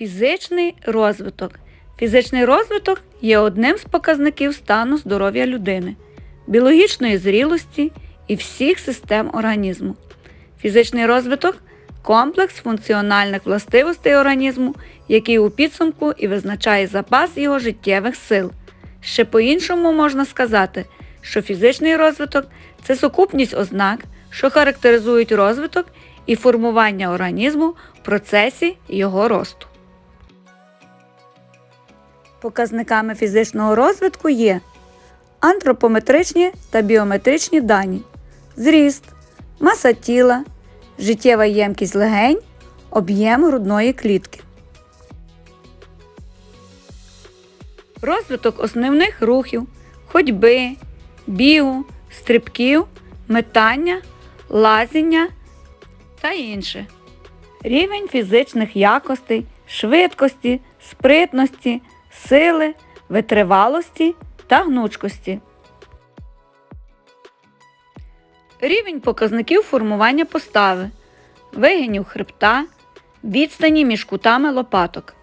Фізичний розвиток. Фізичний розвиток є одним з показників стану здоров'я людини, біологічної зрілості і всіх систем організму. Фізичний розвиток комплекс функціональних властивостей організму, який у підсумку і визначає запас його життєвих сил. Ще по-іншому можна сказати, що фізичний розвиток це сукупність ознак, що характеризують розвиток і формування організму в процесі його росту. Показниками фізичного розвитку є антропометричні та біометричні дані, зріст, маса тіла, життєва ємкість легень, об'єм грудної клітки. Розвиток основних рухів, ходьби, бігу, стрибків, метання, лазіння та інше. Рівень фізичних якостей, швидкості, спритності, сили, витривалості та гнучкості. Рівень показників формування постави, вигинів хребта, відстані між кутами лопаток.